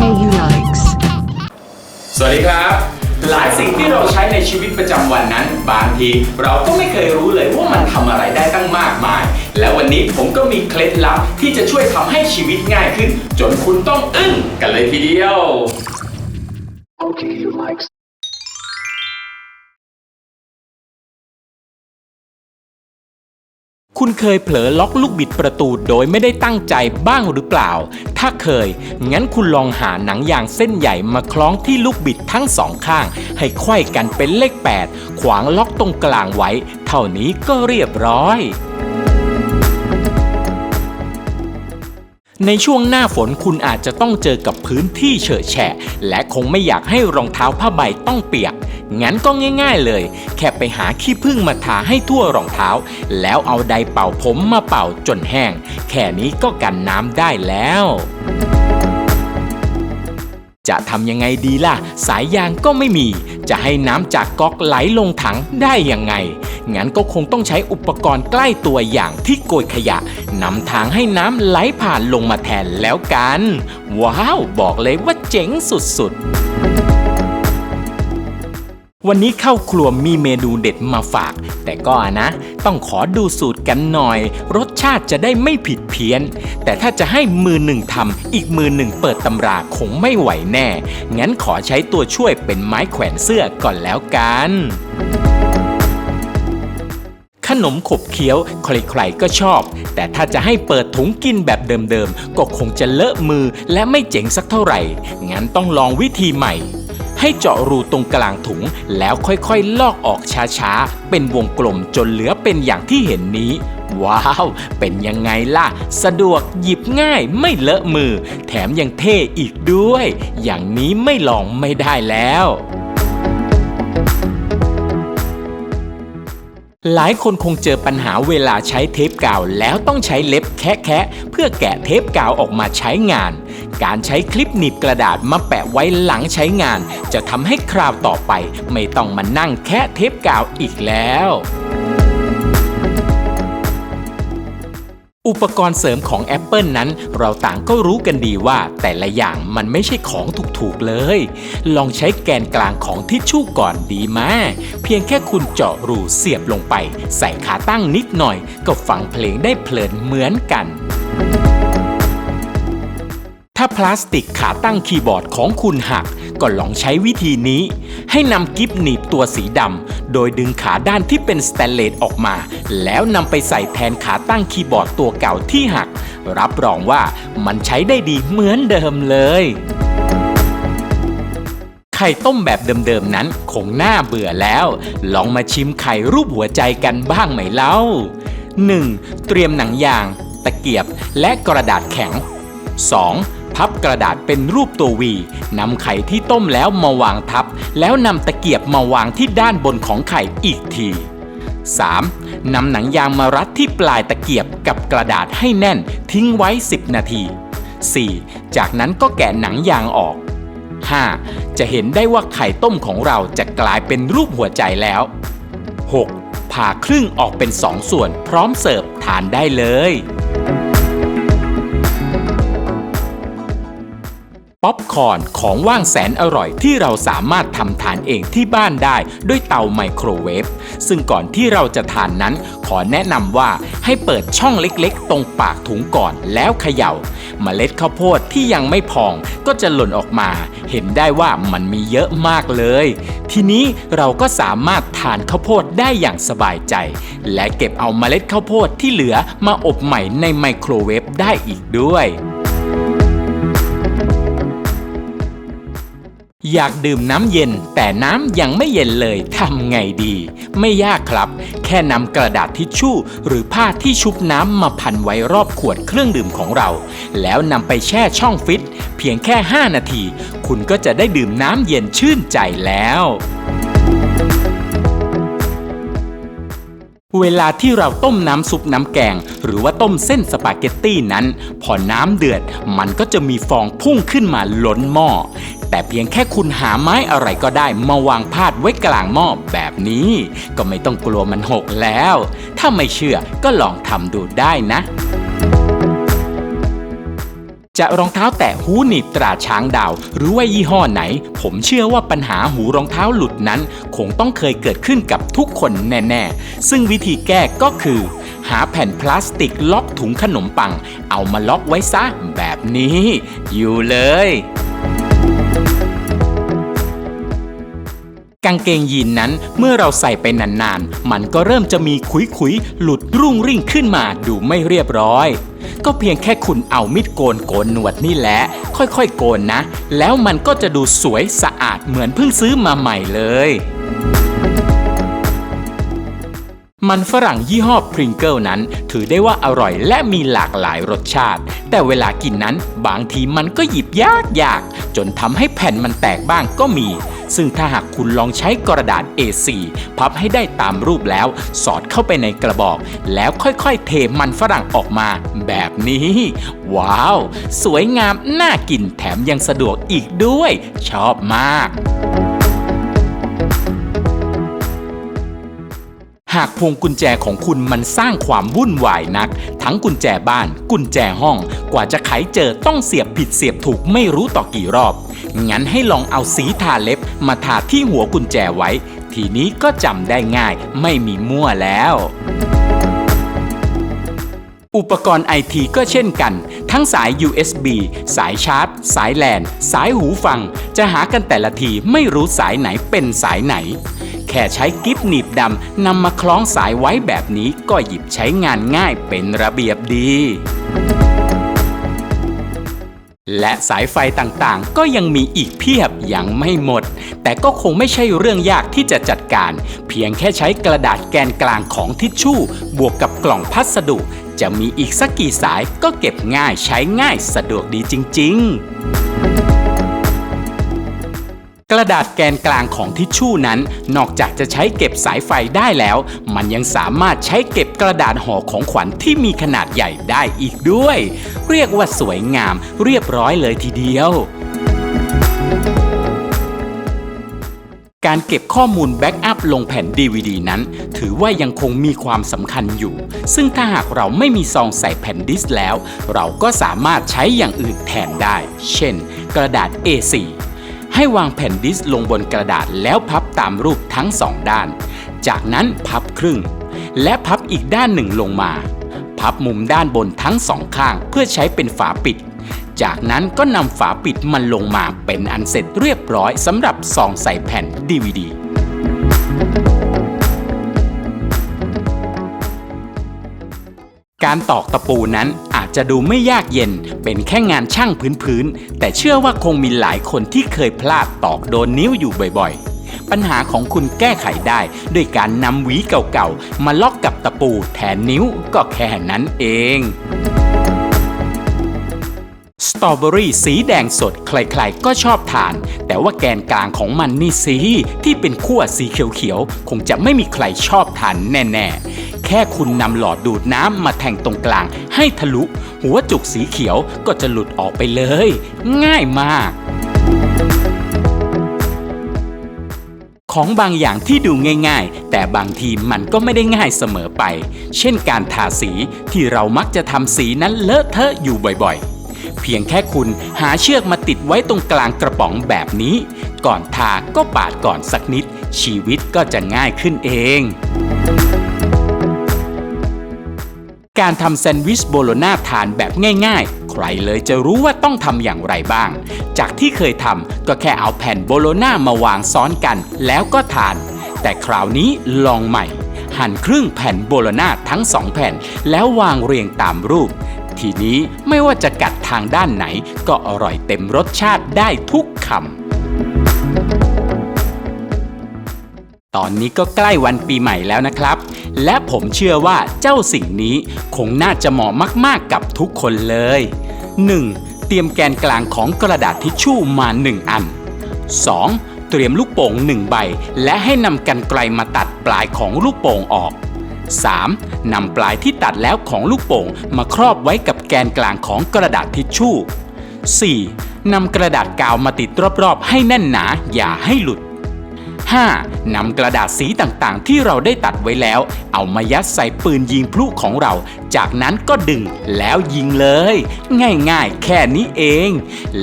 KU likes. สวัสดีครับ หลายสิ่งที่เราใช้ในชีวิตประจำวันนั้น บางทีเราก็ไม่เคยรู้เลยว่ามันทำอะไรได้ตั้งมากมาย และวันนี้ผมก็มีเคล็ดลับที่จะช่วยทำให้ชีวิตง่ายขึ้น จนคุณต้องอึ้งกันเลยทีเดียว คุณเคยเผลอล็อกลูกบิดประตูโดยไม่ได้ตั้งใจบ้างหรือเปล่า ถ้าเคย งั้นคุณลองหาหนังยางเส้นใหญ่มาคล้องที่ลูกบิดทั้งสองข้าง ให้ไขว้กันเป็นเลข 8 ขวางล็อกตรงกลางไว้ เท่านี้ก็เรียบร้อยในช่วงหน้าฝนคุณอาจจะต้องเจอกับพื้นที่เฉอะแฉะ และคงไม่อยากให้รองเท้าผ้าใบต้องเปียก งั้นก็ง่าย ๆเลย แค่ไปหาขี้ผึ้งมาทาให้ทั่วรองเท้า แล้วเอาไดเป่าผมมาเป่าจนแห้ง แค่นี้ก็กันน้ำได้แล้วจะทำยังไงดีล่ะ สายยางก็ไม่มี จะให้น้ำจากก๊อกไหลลงถังได้ยังไง งั้นก็คงต้องใช้อุปกรณ์ใกล้ตัวอย่างที่โกยขยะนำทางให้น้ำไหลผ่านลงมาแทนแล้วกัน ว้าว บอกเลยว่าเจ๋งสุดๆ วันนี้เข้าครัวมีเมนูเด็ดมาฝาก แต่ก็นะ ต้องขอดูสูตรกันหน่อย รสชาติจะได้ไม่ผิดเพี้ยน แต่ถ้าจะให้มือหนึ่งทำอีกมือหนึ่งเปิดตำราคงไม่ไหวแน่ งั้นขอใช้ตัวช่วยเป็นไม้แขวนเสื้อก่อนแล้วกันขนมขบเคี้ยวใครๆก็ชอบ แต่ถ้าจะให้เปิดถุงกินแบบเดิมๆ ก็คงจะเลอะมือและไม่เจ๋งสักเท่าไหร่ งั้นต้องลองวิธีใหม่ ให้เจาะรูตรงกลางถุง แล้วค่อยๆ ลอกออกช้าๆ เป็นวงกลมจนเหลือเป็นอย่างที่เห็นนี้ ว้าว เป็นยังไงล่ะ สะดวกหยิบง่ายไม่เลอะมือ แถมยังเท่อีกด้วย อย่างนี้ไม่ลองไม่ได้แล้ว หลายคนคงเจอปัญหาเวลาใช้เทปกาวแล้วต้องใช้เล็บแคะๆเพื่อแกะเทปกาวออกมาใช้งาน การใช้คลิปหนีบกระดาษมาแปะไว้หลังใช้งาน จะทำให้คราวต่อไป ไม่ต้องมานั่งแคะเทปกาวอีกแล้ว อุปกรณ์เสริมของ Apple นั้น เราต่างก็รู้กันดีว่าแต่ละอย่างมันไม่ใช่ของถูกๆเลย ลองใช้แกนกลางของทิชชู่ก่อนดีมาก เพียงแค่คุณเจาะรูเสียบลงไป ใส่ขาตั้งนิดหน่อย ก็ฟังเพลงได้เพลินเหมือนกันถ้าพลาสติกขาตั้งคีย์บอร์ดของคุณหัก ก็ลองใช้วิธีนี้ ให้นำกิฟหนีบตัวสีดำโดยดึงขาด้านที่เป็นสแตนเลสออกมา แล้วนำไปใส่แทนขาตั้งคีย์บอร์ดตัวเก่าที่หัก รับรองว่ามันใช้ได้ดีเหมือนเดิมเลยไข่ต้มแบบเดิมๆนั้นคงน่าเบื่อแล้ว ลองมาชิมไข่รูปหัวใจกันบ้างไหมเล่า 1. เตรียมหนังยาง ตะเกียบและกระดาษแข็ง 2. พับกระดาษเป็นรูปตัววีนำไข่ที่ต้มแล้วมาวางทับ แล้วนำตะเกียบมาวางที่ด้านบนของไข่อีกที 3. นำหนังยางมารัดที่ปลายตะเกียบกับกระดาษให้แน่นทิ้งไว้ 10 นาที 4. จากนั้นก็แกะหนังยางออก 5. จะเห็นได้ว่าไข่ต้มของเราจะกลายเป็นรูปหัวใจแล้ว 6. ผ่าครึ่งออกเป็น 2 ส่วนพร้อมเสิร์ฟทานได้เลย ป๊อปคอร์นของว่างแสนอร่อยที่เราสามารถทำทานเองที่บ้านได้ด้วยเตาไมโครเวฟ ซึ่งก่อนที่เราจะทานนั้น ขอแนะนำว่าให้เปิดช่องเล็กๆ ตรงปากถุงก่อนแล้วเขย่าเมล็ดข้าวโพดที่ยังไม่พองก็จะหล่นออกมา เห็นได้ว่ามันมีเยอะมากเลย ทีนี้เราก็สามารถทานข้าวโพดได้อย่างสบายใจ และเก็บเอาเมล็ดข้าวโพดที่เหลือมาอบใหม่ในไมโครเวฟได้อีกด้วย อยากดื่มน้ำเย็น แต่น้ำยังไม่เย็นเลยทำไงดี ไม่ยากครับ แค่นำกระดาษทิชชู่ หรือผ้าที่ชุบน้ำมาพันไว้รอบขวดเครื่องดื่มของเรา แล้วนำไปแช่ช่องฟิต เพียงแค่ 5 นาที คุณก็จะได้ดื่มน้ำเย็นชื่นใจแล้วเวลาที่เราต้มน้ำซุปน้ำแกง หรือว่าต้มเส้นสปาเกตตี้นั้น พอน้ำเดือด มันก็จะมีฟองพุ่งขึ้นมาล้นหม้อ แต่เพียงแค่คุณหาไม้อะไรก็ได้มาวางพาดไว้กลางหม้อแบบนี้ ก็ไม่ต้องกลัวมันหกแล้ว ถ้าไม่เชื่อก็ลองทำดูได้นะจะรองเท้าแตะหูหนีบตราช้างดาว หรือว่ายี่ห้อไหน ผมเชื่อว่าปัญหาหูรองเท้าหลุดนั้น คงต้องเคยเกิดขึ้นกับทุกคนแน่ๆ ซึ่งวิธีแก้ก็คือ หาแผ่นพลาสติกล็อกถุงขนมปัง เอามาล็อกไว้ซะแบบนี้ อยู่เลย กางเกงยีนนั้นเมื่อเราใส่ไปนานๆ มันก็เริ่มจะมีขุยๆ หลุดรุ่งริ่งขึ้นมาดูไม่เรียบร้อย ก็เพียงแค่คุณเอามิดโกนโกนหนวดนี่แหละ ค่อยๆ โกนนะ แล้วมันก็จะดูสวยสะอาดเหมือนเพิ่งซื้อมาใหม่เลยมันฝรั่งยี่ห้อพริงเกิลนั้น ถือได้ว่าอร่อยและมีหลากหลายรสชาติ แต่เวลากินนั้นบางทีมันก็หยิบยากยากจนทำให้แผ่นมันแตกบ้างก็มี ซึ่งถ้าหากคุณลองใช้กระดาษ A4 พับให้ได้ตามรูปแล้ว สอดเข้าไปในกระบอก แล้วค่อยๆ เทมันฝรั่งออกมา แบบนี้ ว้าว สวยงาม น่ากินแถมยังสะดวกอีกด้วย ชอบมากหากพวงกุญแจของคุณมันสร้างความวุ่นวายนัก ทั้งกุญแจบ้าน กุญแจห้อง กว่าจะไขเจอต้องเสียบผิดเสียบถูกไม่รู้ต่อกี่รอบ งั้นให้ลองเอาสีทาเล็บมาทาที่หัวกุญแจไว้ ทีนี้ก็จำได้ง่ายไม่มีมั่วแล้วอุปกรณ์ไอทีก็เช่นกัน ทั้งสาย USB สายชาร์จ สายแลน สายหูฟัง จะหากันแต่ละทีไม่รู้สายไหนเป็นสายไหน แค่ใช้กิฟหนีบดำนำมาคล้องสายไว้แบบนี้ก็หยิบใช้งานง่ายเป็นระเบียบดี และสายไฟต่างๆ ก็ยังมีอีกเพียบยังไม่หมด แต่ก็คงไม่ใช่เรื่องยากที่จะจัดการ เพียงแค่ใช้กระดาษแกนกลางของทิชชู่ บวกกับกล่องพัสดุ จะมีอีกสักกี่สายก็เก็บง่ายใช้ง่ายสะดวกดีจริง ๆ ระดาษแกนกลางของทิชชู่นั้น นอกจากจะใช้เก็บสายไฟได้แล้ว มันยังสามารถใช้เก็บกระดาษห่อของขวัญที่มีขนาดใหญ่ได้อีกด้วย เรียกว่าสวยงามเรียบร้อยเลยทีเดียวการเก็บข้อมูลแบ็กอัพลงแผ่น DVD นั้น ถือว่ายังคงมีความสำคัญอยู่ ซึ่งถ้าหากเราไม่มีซองใส่แผ่นดิสก์แล้ว เราก็สามารถใช้อย่างอื่นแทนได้ เช่น กระดาษ A4 ให้วางแผ่นดิส์ลงบนกระดาษแล้วพับตามรูปทั้งสองด้าน จากนั้นพับครึ่ง และพับอีกด้านหนึ่งลงมา พับมุมด้านบนทั้งสองข้างเพื่อใช้เป็นฝาปิด จากนั้นก็นำฝาปิดมันลงมาเป็นอันเสร็จเรียบร้อยสำหรับซองใส่แผ่น DVD การตอกตะปูนั้น จจะดูไม่ยากเย็น เป็นแค่งานช่างพื้นๆ แต่เชื่อว่าคงมีหลายคนที่เคยพลาดตอกโดนนิ้วอยู่บ่อยๆ ปัญหาของคุณแก้ไขได้ด้วยการนำหวีเก่าๆ มาล็อกกับตะปูแทนนิ้วก็แค่นั้นเองสตรอเบอรี่สีแดงสดใครๆก็ชอบทาน แต่ว่าแกนกลางของมันนี่สิที่เป็นขั้วสีเขียวๆ คงจะไม่มีใครชอบทานแน่ ๆ แค่คุณนำหลอดดูดน้ำมาแทงตรงกลาง ให้ทะลุ หัวจุกสีเขียวก็จะหลุดออกไปเลย ง่ายมากของบางอย่างที่ดูง่ายๆ แต่บางทีมันก็ไม่ได้ง่ายเสมอไป เช่นการทาสีที่เรามักจะทำสีนั้นเลอะเทอะอยู่บ่อยๆ เพียงแค่คุณหาเชือกมาติดไว้ตรงกลางกระป๋องแบบนี้ ก่อนทาก็ปาดก่อนสักนิด ชีวิตก็จะง่ายขึ้นเอง การทำแซนด์วิชโบโลนาทานแบบง่ายๆ ใครเลยจะรู้ว่าต้องทำอย่างไรบ้าง จากที่เคยทำก็แค่เอาแผ่นโบโลนามาวางซ้อนกันแล้วก็ทาน แต่คราวนี้ลองใหม่ หั่นครึ่งแผ่นโบโลนาทั้งสองแผ่น แล้ววางเรียงตามรูป ทีนี้ไม่ว่าจะกัดทางด้านไหน ก็อร่อยเต็มรสชาติได้ทุกคำ ตอนนี้ก็ใกล้วันปีใหม่แล้วนะครับ และผมเชื่อว่าเจ้าสิ่งนี้คงน่าจะเหมาะมากๆกับทุกคนเลย 1. เตรียมแกนกลางของกระดาษทิชชู่มา 1 อัน 2. เตรียมลูกโป่ง1ใบ และให้นำกันไกลมาตัดปลายของลูกโป่งออก 3. นำปลายที่ตัดแล้วของลูกโป่งมาครอบไว้กับแกนกลางของกระดาษทิชชู่ 4. นำกระดาษกาวมาติดรอบๆ ให้แน่นหนาอย่าให้หลุด 5. นำกระดาษสีต่างๆ ที่เราได้ตัดไว้แล้ว เอามายัดใส่ปืนยิงพลุของเรา จากนั้นก็ดึงแล้วยิงเลย ง่ายๆ แค่นี้เอง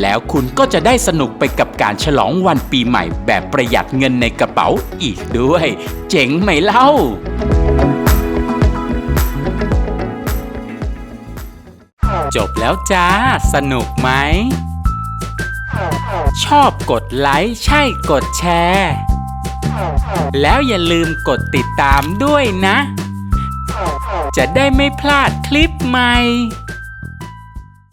แล้วคุณก็จะได้สนุกไปกับการฉลองวันปีใหม่แบบประหยัดเงินในกระเป๋าอีกด้วย เจ๋งไหมเล่าจบแล้วจ้า สนุกไหม ชอบกดไลค์ ใช่กดแชร์ แล้วอย่าลืมกดติดตามด้วยนะ จะได้ไม่พลาดคลิปใหม่